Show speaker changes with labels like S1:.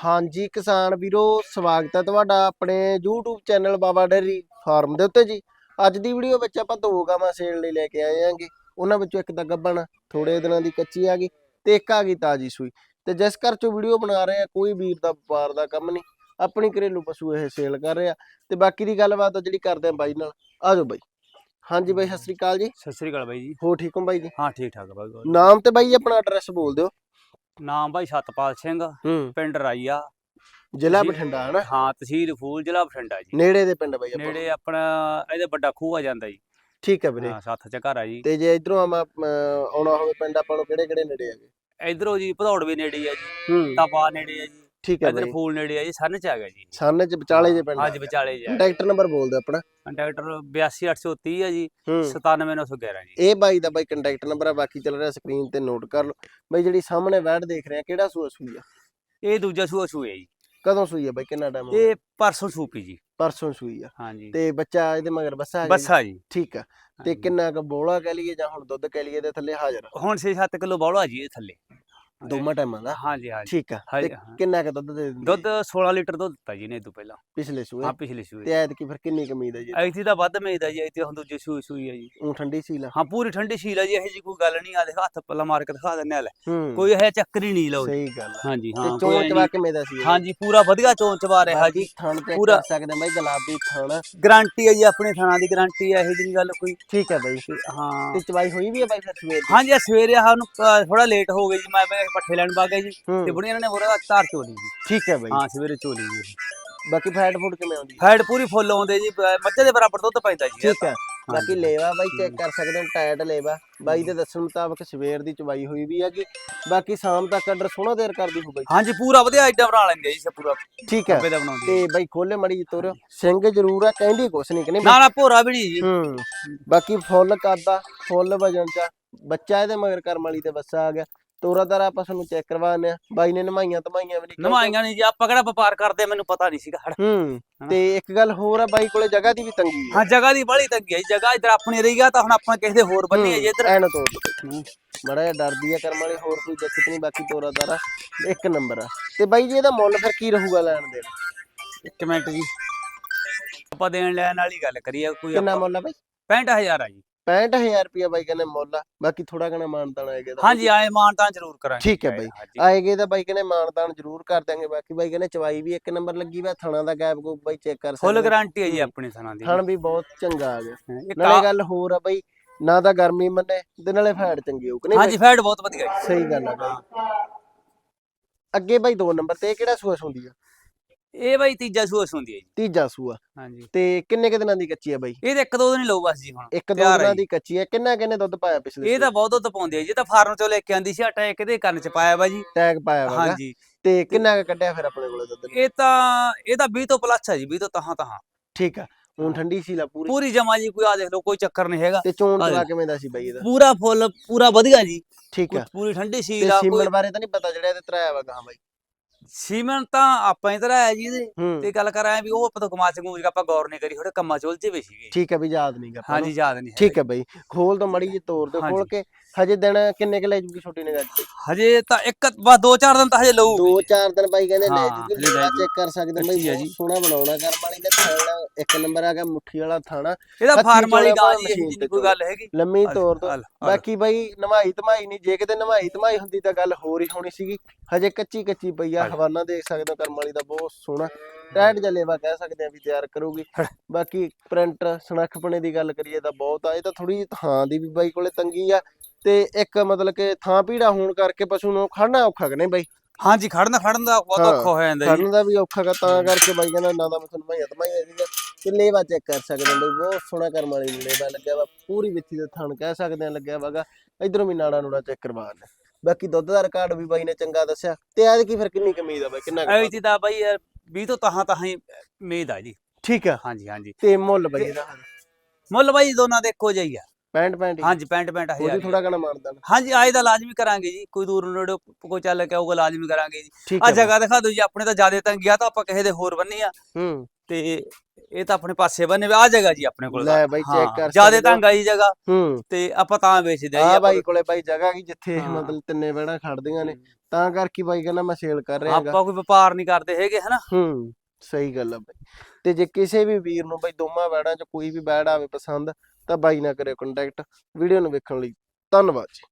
S1: ਹਾਂਜੀ ਕਿਸਾਨ ਵੀਰੋ ਸਵਾਗਤ ਹੈ ਤੁਹਾਡਾ ਆਪਣੇ YouTube channel Baba dairy farm ਦੇ ਉੱਤੇ ਜੀ। ਅੱਜ ਦੀ ਵੀਡੀਓ ਵਿੱਚ ਆਪਾਂ ਦੋ ਗਾਵਾਂ ਸੇਲ ਲਈ ਲੈ ਕੇ ਆਏ ਆਂਗੇ ਉਹਨਾਂ ਵਿੱਚੋਂ ਇੱਕ ਤਾਂ ਗੱਬਣ ਥੋੜੇ ਦਿਨਾਂ ਦੀ ਕੱਚੀ ਆ ਗਈ ਤੇ ਇੱਕ ਆ ਗਈ ਤਾਜੀ ਸੂਈ। ਤੇ ਜਿਸ ਘਰ ਚੋਂ ਵੀਡੀਓ ਬਣਾ ਰਹੇ ਆ ਕੋਈ ਵੀਰ ਦਾ ਵਪਾਰ ਦਾ ਕੰਮ ਨਹੀਂ। ਆਪਣੀ ਘਰੇਲੂ ਪਸ਼ੂ ਇਹ ਸੇਲ ਕਰ ਰਹੇ। ਤੇ ਬਾਕੀ ਦੀ ਗੱਲਬਾਤ ਜਿਹੜੀ ਕਰਦੇ ਆ ਬਾਈ ਨਾਲ ਆਜੋ ਬਾਈ। ਹਾਂਜੀ ਬਾਈ ਸਤਿ ਸ੍ਰੀ ਅਕਾਲ ਜੀ।
S2: ਸਤਿ ਸ੍ਰੀ ਅਕਾਲ ਬਾਈ ਜੀ।
S1: ਹੋ ਠੀਕ ਹੋ ਬਾਈ ਜੀ?
S2: ਹਾਂ ਠੀਕ ਠਾਕ ਬਾਈ।
S1: ਨਾਮ ਤੇ ਬਾਈ ਆਪਣਾ ਐਡਰੈਸ ਬੋਲ ਦਿਓ।
S2: ਨਾਮ ਬਾਈ ਸਤਪਾਲ ਸਿੰਘ
S1: ਹੂੰ।
S2: ਪਿੰਡ ਰਾਈਆ।
S1: ਜ਼ਿਲ੍ਹਾ
S2: ਜੀ।
S1: ਬਠਿੰਡਾ ਹਨਾ?
S2: ਹਾਂ ਤਹਿਸੀਲ ਫੂਲ ਜ਼ਿਲ੍ਹਾ ਬਠਿੰਡਾ ਜੀ।
S1: ਨੇੜੇ ਦੇ ਪਿੰਡ ਬਾਈ ਆਪਾਂ
S2: ਨੇੜੇ ਆਪਣਾ ਇਹਦੇ ਵੱਡਾ ਖੂਹ ਆ ਜਾਂਦਾ ਜੀ।
S1: ਠੀਕ ਹੈ ਵੀਰੇ।
S2: ਹਾਂ ਸੱਥ ਚ ਘਰ ਆ ਜੀ।
S1: ਤੇ ਜੇ ਇਧਰੋਂ ਆਵਾਂ ਅਮ, ਆਉਣਾ ਹੋਵੇ ਪਿੰਡ ਆਪਾਂ ਨੂੰ ਕਿਹੜੇ ਕਿਹੜੇ ਨੇੜੇ ਹੈਗੇ?
S2: ਇਧਰੋਂ ਜੀ ਭਦੌੜ ਵੀ ਨੇੜੇ ਆ ਜੀ।
S1: ਹੂੰ।
S2: ਤਪਾ ਨੇੜੇ ਆ ਜੀ।
S1: ਠੀਕ ਹੈ
S2: ਇਧਰ
S1: ਬਾਈ।
S2: ਫੂਲ ਨੇੜੇ ਆ ਜੀ ਸੰਨ ਚ ਆ ਗਿਆ ਜੀ।
S1: ਸਾਹਮਣੇ ਚ ਵਿਚਾਲੇ ਜੇ ਪਿੰਡ
S2: ਅੱਜ ਵਿਚਾਲੇ ਜੀ।
S1: ਕੰਟੈਕਟ ਨੰਬਰ ਬੋਲ ਦਿਓ ਆਪਣਾ।
S2: ਕੰਟੈਕਟਰ 82830 ਆ ਜੀ
S1: ਹੂੰ।
S2: 97911 ਜੀ।
S1: ਇਹ ਬਾਈ ਦਾ ਬਾਈ ਕੰਟੈਕਟ ਨੰਬਰ ਆ ਬਾਕੀ ਚੱਲ ਰਿਹਾ ਸਕਰੀਨ ਤੇ ਨੋਟ ਕਰ ਲਓ। ਬਾਈ ਜਿਹੜੀ ਸਾਹਮਣੇ ਵੈਡ ਦੇਖ ਰਹੇ ਆ ਕਿਹੜਾ ਸੂਆ ਸੂਈ ਆ?
S2: ਇਹ ਦੂਜਾ ਸੂਆ ਸੂਏ ਜੀ।
S1: ਕਦੋਂ ਸੂਈ ਆ ਬਾਈ ਕਿੰਨਾ ਟਾਈਮ
S2: ਇਹ ਪਰਸੋਂ ਸੂਪੀ ਜੀ।
S1: ਪਰਸੋਂ ਸੂਈ ਆ।
S2: ਹਾਂ ਜੀ।
S1: ਤੇ ਬੱਚਾ ਇਹਦੇ ਮਗਰ ਬੱਸਾ ਹੈਗਾ ਜੀ?
S2: ਬੱਸਾ ਜੀ।
S1: ਠੀਕ ਆ। ਤੇ
S2: ਹਾਂਜੀ।
S1: ਕਿੰਨਾ ਕੁ ਬੋਲਾ ਕਹਿ ਲਈਏ ਜਾਂ ਹੁਣ ਦੁੱਧ ਕਹਿ ਲਈਏ ਦੇ ਥੱਲੇ ਹਾਜ਼ਰ
S2: ਹੁਣ 6-7 ਕਿਲੋ ਬੌਲਾ ਜੀ ਇਹ ਥੱਲੇ।
S1: ਦੋਵਾਂ ਟਾਈਮਾਂ ਦਾ?
S2: ਹਾਂ ਜੀ ਹਾਂ ਜੀ
S1: ਠੀਕ ਆ। ਤੇ
S2: ਜੀ, ਹਾਂ।
S1: ਕਿੰਨਾ ਕੁ ਦੁੱਧ ਦੇ ਦਿੰਦੀ
S2: ਦੁੱਧ 16 ਲੀਟਰ ਦੁੱਧ ਦਿੱਤਾ ਜੀ ਨੇ ਇਹ ਤੋਂ ਪਹਿਲਾਂ।
S1: ਪਿਛਲੇ ਸੂਏ?
S2: ਹਾਂ ਪਿਛਲੇ ਸੂਏ।
S1: ਤੇ ਐਤਕੀ ਫਿਰ ਕਿੰਨੀ ਕੁ ਉਮੀਦ ਹੈ ਜੀ?
S2: ਐਤੀ ਤਾਂ ਵੱਧ ਮੇਦਾ ਜੀ ਐਤੀ ਹੁਣ ਦੂਜੀ ਸੂਈ ਸੂਈ ਆ ਜੀ।
S1: ਉਹ ਠੰਡੀ ਸੀ ਲਾ
S2: ਹਾਂ ਪੂਰੀ ਠੰਡੀ ਸ਼ੀਲ ਆ ਜੀ ਇਹੋ ਜੀ ਕੋਈ ਗੱਲ ਨਹੀਂ ਆ ਦੇਖ ਹੱਥ ਪੱਲਾ ਮਾਰ ਕੇ ਦਿਖਾ ਦਿੰਨੇ ਆ ਲੈ।
S1: ਹੂੰ।
S2: ਕੋਈ ਇਹ ਚੱਕਰ ਹੀ ਨਹੀਂ ਲਓ
S1: ਸਹੀ ਗੱਲ ਆ।
S2: ਹਾਂਜੀ
S1: ਤੇ
S2: ਹਾਂ
S1: ਚੋਣ
S2: ਕੋਈ
S1: ਚਵਾ ਕਿਵੇਂ ਦਾ ਸੀ?
S2: ਹਾਂਜੀ ਪੂਰਾ ਵਧੀਆ ਚੋਣ ਚਵਾ ਰਿਹਾ ਜੀ।
S1: ਥਣ ਤੇ
S2: ਪੂਰਾ-
S1: ਕਰ ਸਕਦੇ ਬਾਈ ਗੁਲਾਬੀ ਥਣ
S2: ਗਾਰੰਟੀ ਹੈ ਜੀ ਆਪਣੇ ਥਾਣਾ ਦੀ ਗਾਰੰਟੀ ਹੈ ਇਹੋ ਜਿਹੀ ਗੱਲ ਕੋਈ।
S1: ਠੀਕ ਹੈ ਬਾਈ।
S2: ਤੇ ਹਾਂ।
S1: ਤੇ ਚਵਾਈ ਹੋਈ ਵੀ ਹੈ ਬਾਈ ਫਿਰ ਸਵੇਰ ਦੀ?
S2: ਹਾਂਜੀ ਆ ਸਵੇਰੇ ਸਾਨੂੰ ਥੋੜਾ ਲੇਟ ਹੋ ਗਏ ਜੀ ਮੈਂ ਪੱਠੇ ਲੈਣ ਪਾ ਗਿਆ ਜੀ।
S1: ਹੂੰ।
S2: ਤੇ ਬੁੜੀਆਂ ਨੇ ਬੁਰਾ ਧਾਰ ਚੋਲੀ ਜੀ।
S1: ਠੀਕ ਹੈ ਬਾਈ।
S2: ਹਾਂ ਸਵੇਰੇ ਚੋਲੀ ਜੀ।
S1: ਬਾਕੀ ਫੈਟ ਫੂਡ ਕਿਵੇਂ ਆਉਂਦੀ? ਹੈ
S2: ਫੈਟ ਪੂਰੀ ਫੁੱਲ ਆਉਂਦੇ ਜੀ ਬ- ਮੱਝਾਂ ਦੇ ਬਰਾਬਰ ਦੁੱਧ ਪੈਂਦਾ ਜੀ।
S1: ਠੀਕ ਹੈ। ਬਾਕੀ। ਲੇਵਾ ਬਾਈ ਚੈੱਕ ਕਰ ਸਕਦੇ ਹੋ ਟਾਇਟ ਲੇਵਾ। ਬਾਈ ਦੇ ਦੱਸਣ ਮੁਤਾਬਕ ਸਵੇਰ ਦੀ ਚਵਾਈ ਹੋਈ ਵੀ ਹੈਗੀ। ਬਾਕੀ ਸ਼ਾਮ ਤੱਕ ਆਰਡਰ ਸੋਹਣਾ ਦੇਰ ਕਰਦੀ ਹੋ ਬਾਈ।
S2: ਹਾਂਜੀ ਪੂਰਾ ਵਧੀਆ ਆਈਟਮ ਬਣਾ ਲੈਂਦੇ ਜੀ ਸੇ ਪੂਰਾ
S1: ਠੀਕ ਹੈ।
S2: ਕੱਪੇ ਦਾ ਬਣਾਉਂਦੇ
S1: ਤੇ ਬਾਈ ਖੋਲੇ ਮੜੀ ਤੋਰਿਓ ਸਿੰਘ ਜ਼ਰੂਰ ਆ ਕਹਿੰਦੀ ਕੁਛ ਨਹੀਂ ਕਿ ਨਹੀਂ
S2: ਨਾ ਨਾ ਭੋਰਾ ਵੀ ਨਹੀਂ ਜੀ।
S1: ਹੂੰ। ਬਾਕੀ ਫੁੱਲ ਕਾਦਾ ਫੁੱਲ ਵਜਨ ਚ ਆ। ਬੱਚਾ ਇਹਦੇ ਮਗਰ ਕਰਮ ਵਾਲੀ ਤੇ ਬੱਸਾ ਆ ਗਿਆ। ਤੋਰਾ ਦਾਰਾ ਆਪਾਂ ਤੁਹਾਨੂੰ ਚੈੱਕ ਕਰਵਾਉਂਦੇ ਆ ਬਾਈ ਨੇ ਨਮਾਈਆਂ ਧਮਾਈਆਂ ਵੀ ਨਹੀਂ
S2: ਨਵਾਈਆਂ ਨਹੀਂ ਜੀ ਆਪਾਂ ਕਿਹੜਾ ਵਪਾਰ ਕਰਦੇ ਮੈਨੂੰ ਪਤਾ ਨਹੀਂ ਸੀਗਾ।
S1: ਹੂੰ ਤੇ ਇੱਕ ਗੱਲ ਹੋਰ ਆ ਬਾਈ ਕੋਲੇ ਜਗ੍ਹਾ ਦੀ ਵੀ ਤੰਗੀ ਆ।
S2: ਹਾਂ ਜਗ੍ਹਾ ਦੀ ਬੜੀ ਤੰਗੀ ਹੈ ਜਗ੍ਹਾ ਇਧਰ ਆਪਣੀ ਰਹੀ ਗਿਆ ਤਾਂ ਹੁਣ ਆਪਾਂ ਕਿਸੇ ਦੇ ਹੋਰ ਬੰਨੀ ਹੈ ਜੀ ਇਧਰ।
S1: ਐਨ ਤੋੜ ਬੜਾ ਜਿਹਾ ਡਰਦੀ ਆ ਕਰਮ ਵਾਲੀ ਹੋਰ ਕੋਈ ਦਿੱਕਤ ਨਹੀਂ ਬਾਕੀ ਤੋਰਾ ਦਾਰਾ ਇੱਕ ਨੰਬਰ ਆ। ਤੇ ਬਾਈ ਜੀ ਇਹਦਾ ਮੁੱਲ ਫਿਰ ਕੀ ਰਹੂਗਾ ਲੈਣ ਦੇ
S2: ਇੱਕ ਮਿੰਟ ਜੀ। ਆਪਾਂ ਦੇਣ ਲੈਣ ਵਾਲੀ ਗੱਲ ਕਰੀਏ ਕੋਈ
S1: ਕਿੰਨਾ ਮੁੱਲ ਆ ਬਾਈ?
S2: 65000 ਆ ਜੀ।
S1: 65000 ਰੁਪਿਆ ਬਾਈ ਕਹਿੰਦੇ ਮੁੱਲ ਆ ਬਾਕੀ ਥੋੜਾ ਘਣਾ ਮਾਨਤਾਨ ਆਏਗਾ ਇਹਦਾ।
S2: ਹਾਂਜੀ ਆਏ ਮਾਨ ਤਾਂ ਜ਼ਰੂਰ ਕਰਾਂਗੇ
S1: ਠੀਕ ਹੈ ਬਾਈ।
S2: ਹਾਂਜੀ।
S1: ਆਏਗੇ ਤਾਂ ਬਾਈ ਕਹਿੰਦੇ ਮਾਨਤਾਨ ਜ਼ਰੂਰ ਕਰ ਦਾਂਗੇ ਬਾਕੀ ਬਾਈ ਕਹਿੰਦੇ ਚਵਾਈ ਵੀ ਇੱਕ ਨੰਬਰ ਲੱਗੀ ਵਾ ਥਣਾ ਦਾ ਗੈਪ ਕੋ ਬਾਈ ਚੈੱਕ ਕਰ
S2: ਫੁੱਲ
S1: ਸਕਦੇ।
S2: ਗਾਰੰਟੀ ਹੈ ਜੀ ਆਪਣੀ ਥਾਣਾ ਦੀ
S1: ਥਣ ਵੀ ਬਹੁਤ ਚੰਗਾ ਆ ਗਿਆ
S2: ਇੱਕ
S1: ਨਾਲੇ
S2: ਆ-
S1: ਗੱਲ ਹੋਰ ਆ ਬਾਈ ਨਾ ਤਾਂ ਗਰਮੀ ਮੰਨੇ ਤੇ ਨਾਲੇ ਫੈਟ ਚੰਗੀ ਹੋਊ ਕਿ ਨਹੀਂ
S2: ਹਾਂਜੀ ਫੈਟ ਬਹੁਤ ਵਧੀਆ ਹੈ
S1: ਬਾਈ? ਸਹੀ ਗੱਲ ਆ ਬਾਈ ਅੱਗੇ ਬਾਈ ਦੋ ਨੰਬਰ ਤੇ ਇਹ ਕਿਹੜਾ ਸੂਆ ਹੁੰਦੀ ਆ
S2: ਇਹ ਬਾਈ ਤੀਜਾ ਸੂਆ ਹੁੰਦੀ ਹੈ ਜੀ।
S1: ਤੀਜਾ ਸੂਆ।
S2: ਹਾਂਜੀ।
S1: ਤੇ ਕਿੰਨੇ ਕੁ ਦਿਨਾਂ ਦੀ ਕੱਚੀ ਆ ਬਾਈ?
S2: ਇਹ ਤਾਂ ਇੱਕ ਦੋ ਦਿਨ ਹੀ ਲਊ ਬਸ ਜੀ ਹੁਣ।
S1: ਇੱਕ ਦੋ
S2: ਆ
S1: ਦਿਨਾਂ। ਦੀ ਕੱਚੀ ਆ ਕਿੰਨਾ ਕਿੰਨੇ ਦੁੱਧ ਪਾਇਆ ਪਿਛਲੇ
S2: ਇਹ ਤਾਂ ਬਹੁਤ ਦੁੱਧ ਪਾਉਂਦੀ ਹੈ ਜੀ। ਤਾਂ ਫਾਰਮ ਚੋਂ ਲੈ ਕੇ ਆਂਦੀ ਸੀ ਆਟਾ ਕਿਹਦੇ ਕੰਨ ਚ ਪਾਇਆ ਵਾ ਜੀ।
S1: ਟੈਗ ਪਾਇਆ ਵਾ
S2: ਹਾਂਜੀ।
S1: ਤੇ ਕਿੰਨਾ ਕੁ ਕੱਢਿਆ ਫਿਰ ਆਪਣੇ ਕੋਲੇ ਦੁੱਧ?
S2: ਇਹ ਤਾਂ ਇਹ ਤਾਂ 20 ਤੋਂ ਪਲੱਸ ਹੈ ਜੀ 20 ਤੋਂ ਤਹਾਂ ਤਹਾਂ।
S1: ਠੀਕ ਆ। ਹੁਣ ਠੰਡੀ ਸੀ ਲਾ ਪੂਰੀ।
S2: ਪੂਰੀ ਜਮਾ ਜੀ ਕੋਈ ਆ ਦੇਖ ਲਓ ਕੋਈ ਚੱਕਰ ਨਹੀਂ ਹੈਗਾ।
S1: ਤੇ ਚੋਣ
S2: ਆ ਜਾ।
S1: ਕਿਵੇਂ ਦਾ ਸੀ ਬਾਈ ਇਹਦਾ?
S2: ਪੂਰਾ ਫੁੱਲ ਪੂਰਾ ਵਧੀਆ ਜੀ।
S1: ਠੀਕ ਆ।
S2: ਪੂਰੀ ਠੰਡੀ
S1: ਤੇ
S2: ਸੀਲ ਆ ਕੋਈ
S1: ਬਾਰੇ ਤਾਂ ਨਹੀਂ ਪਤਾ ਜਿਹੜਾ ਇਹਦੇ ਤਰਾਇਆ ਵਾ ਗਾਂ ਬਾਈ।
S2: ਸੀਮਨ ਤਾਂ ਆਪਾਂ ਇਧਰ ਆਇਆ ਜੀ ਇਹਦੇ।
S1: ਹੂੰ।
S2: ਤੇ ਗੱਲ ਕਰਾਂ ਵੀ ਉਹ ਆਪਾਂ ਤੋਂ ਕਮਾ ਚੰਗੂਜ ਆਪਾਂ ਗੌਰ ਨਹੀਂ ਕਰੀ ਥੋੜੇ ਕੰਮਾਂ ਚ ਉਲਝੇ ਵੇ ਸੀਗੇ।
S1: ਠੀਕ ਆ ਵੀ ਯਾਦ ਨਹੀਂ ਗਾ
S2: ਹਾਂਜੀ ਯਾਦ ਨਹੀਂ
S1: ਠੀਕ ਹੈ ਬਾਈ। ਖੋਲ ਤੋਂ ਮੜੀ ਜੀ ਤੋਰ ਤੇ ਖੋਲ। ਕੇ। ਹਜੇ ਦਿਨ ਕਿੰਨੇ ਕੁ ਲੈ ਜੂਗੀ ਛੋਟੀ ਨਿਗਾਹ ਚ?
S2: ਹਜੇ ਤਾਂ ਇੱਕ ਬਸ ਦੋ ਚਾਰ ਦਿਨ ਤਾਂ ਹਜੇ ਲਊ
S1: ਦੋ ਚਾਰ ਦਿਨ ਬਾਈ ਕਹਿੰਦੇ ਲੈ
S2: ਹਾਂ,
S1: ਜੂਗੀ
S2: ਲੈ।
S1: ਚੈੱਕ ਕਰ ਸਕਦੇ ਬਾਈ
S2: ਜੀ।
S1: ਸੋਹਣਾ ਬਣਾਉਣਾ ਕਰਮ ਵਾਲੀ ਨੇ ਥਾਣਾ ਇੱਕ ਨੰਬਰ ਆ ਗਿਆ ਮੁੱਠੀ ਵਾਲਾ ਥਾਣਾ।
S2: ਇਹਦਾ
S1: ਹੱਥੀਂ
S2: ਫਾਰਮ ਵਾਲੀ
S1: ਚੋਲਿਆ
S2: ਗਾਂ
S1: ਭਾਵੇਂ
S2: ਜੀ ਇਹੋ
S1: ਮਸ਼ੀਨ
S2: ਜਿਹੀ
S1: ਤੇ
S2: ਕੋਈ ਗੱਲ ਹੈਗੀ।
S1: ਲੰਮੀ
S2: ਆ
S1: ਤੋਰ
S2: ਲੈ,
S1: ਤੋਂ। ਬਾਕੀ ਬਾਈ ਨਵਾਈ ਧਮਾਈ ਨਹੀਂ ਜੇ ਕਿਤੇ ਨਵਾਈ ਧਮਾਈ ਹੁੰਦੀ ਤਾਂ ਗੱਲ ਹੋਰ ਹੀ ਹੋਣੀ ਸੀਗੀ। ਹਜੇ ਕੱਚੀ ਕੱਚੀ ਪਈ ਆ
S2: ਹਾਂਜੀ।
S1: ਹਵਾਨਾ ਦੇਖ ਸਕਦੇ ਹੋ ਕਰਮ ਵਾਲੀ ਦਾ ਬਹੁਤ ਸੋਹਣਾ। ਟੈਟ ਜਲੇਵਾ ਕਹਿ ਸਕਦੇ ਆ ਵੀ ਤਿਆਰ ਕਰੂਗੀ। ਬਾਕੀ ਪ੍ਰਿੰਟ ਸਨਖਪਣੇ ਦੀ ਗੱਲ ਕਰੀਏ ਤਾਂ ਬਹੁਤ ਆ ਇਹ ਤਾਂ ਥੋੜੀ ਥਾਂ ਦੀ ਵੀ ਬਾਈ ਕੋਲੇ ਤੰਗੀ ਆ। ਤੇ ਇੱਕ ਮਤਲਬ ਕਿ ਥਾਂ ਪੀੜਾ ਹੋਣ ਕਰਕੇ ਪਸ਼ੂ ਨੂੰ ਖੜਨਾ ਔਖਾ ਕਿ ਨਹੀਂ ਬਾਈ?
S2: ਹਾਂਜੀ ਖੜਨ ਖੜਨ ਦਾ ਬਹੁਤ
S1: ਹਾਂ,
S2: ਔਖਾ ਹੋ ਜਾਂਦਾ ਜੀ।
S1: ਖੜਨ ਦਾ ਵੀ ਔਖਾ ਗਾ ਤਾਂ ਕਰਕੇ ਬਾਈ ਕਹਿੰਦਾ ਨਾ ਤਾਂ ਮੈਂ ਤੁਹਾਨੂੰ ਭਾਈਆ ਧਮਾਈਆ ਸੀਗਾ ਤੇ ਲੇਵਾ ਚੈੱਕ ਕਰ ਸਕਦੇ ਹੋ ਬਾਈ ਬਹੁਤ ਸੋਹਣਾ ਕਰਮ ਵਾਲੀ ਲੇਵਾ ਲੱਗਿਆ ਵਾ ਪੂਰੀ ਵਿੱਥੀ ਦੇ ਥਣ ਕਹਿ ਸਕਦੇ ਆ ਲੱਗਿਆ ਵਾਗਾ ਇਧਰੋਂ ਵੀ ਨਾੜਾ ਨੂੜਾ ਚੈੱਕ ਕਰਵਾ ਲੈ ਬਾਕੀ ਦੁੱਧ ਦਾ ਰਿਕਾਰਡ ਵੀ ਬਾਈ ਨੇ ਚੰਗਾ ਦੱਸਿਆ ਤੇ ਐਦ ਕੀ ਫਿਰ ਕਿੰਨੀ ਕਮੀਜ਼ ਆ ਬਾਈ ਕਿੰਨਾ ਕੁ
S2: ਤਾਂ ਬਾਈ ਯਾਰ 20 ਤੋਂ ਤਹਾਂ ਤਹਾਂ ਹੀ ਉਮੀਦ ਆ ਜੀ।
S1: ਠੀਕ ਆ।
S2: ਹਾਂਜੀ ਹਾਂਜੀ।
S1: ਤੇ ਮੁੱਲ ਬਾਈ ਇਹਦਾ।
S2: ਮੁੱਲ ਬਾਈ ਦੋਨਾਂ ਦੇ ਇੱਕੋ ਜਿਹਾ ਹੀ ਆ।
S1: 65 65
S2: ਹਾਂਜੀ 65 65
S1: ਉਹਦੀ ਥੋੜਾ ਕਣਾ ਮਾਰਦਾ
S2: ਹਾਂਜੀ ਆਏ ਦਾ ਲਾਜ਼ਮੀ ਕਰਾਂਗੇ ਜੀ ਕੋਈ ਦੂਰ ਨੇੜੇ ਕੋਈ ਚੱਲ ਕੇ ਆਊਗਾ ਲਾਜ਼ਮੀ ਕਰਾਂਗੇ ਜੀ। ਆ ਜਗ੍ਹਾ ਦਿਖਾ ਦਿਓ ਜੀ ਆਪਣੇ ਤਾਂ ਜ਼ਿਆਦਾ ਤੰਗੀ ਆ ਤਾਂ ਆਪਾਂ ਕਿਸੇ ਦੇ ਹੋਰ ਬੰਨੀ ਆ।
S1: ਹੂੰ।
S2: ਤੇ ਇਹ ਤਾਂ ਆਪਣੇ ਪਾਸੇ ਬੰਨੇ ਆ ਜਗ੍ਹਾ ਜੀ ਆਪਣੇ ਕੋਲ
S1: ਲੈ ਬਾਈ ਚੈੱਕ ਕਰ
S2: ਜਿਆਦੇ। ਤੰਗ ਆਈ ਜਗ੍ਹਾ।
S1: ਹੂੰ।
S2: ਤੇ ਆਪਾਂ ਤਾਂ ਵੇਚਦੇ ਆ ਜੀ
S1: ਬਾਈ ਕੋਲੇ ਬਾਈ ਜਗ੍ਹਾ ਕੀ ਜਿੱਥੇ। ਮਤਲਬ ਤਿੰਨੇ ਵਹਿੜਾਂ ਖੜਦੀਆਂ ਨੇ। ਤਾਂ ਕਰਕੇ ਬਾਈ ਕਹਿੰਦਾ ਮੈਂ ਸੇਲ ਕਰ ਰਿਹਾਗਾ
S2: ਆਪਾਂ ਕੋਈ ਵਪਾਰ ਨਹੀਂ ਕਰਦੇ ਹੈਗੇ ਹਨਾ?
S1: ਹੂੰ ਸਹੀ ਗੱਲ ਆ ਬਾਈ। ਤੇ ਜੇ ਕਿਸੇ ਵੀ ਵੀਰ ਨੂੰ ਬਾਈ ਦੋਵਾਂ ਵੈੜਾਂ ਚ ਕੋਈ ਵੀ ਵੈੜ ਆਵੇ ਪਸੰਦ ਤਾਂ ਬਾਈ ਨਾਲ ਕਰਿਓ ਕੰਟੈਕਟ ਵੀਡੀਓ ਨੂੰ ਵੇਖਣ ਲਈ। ਧੰਨਵਾਦ ਜੀ।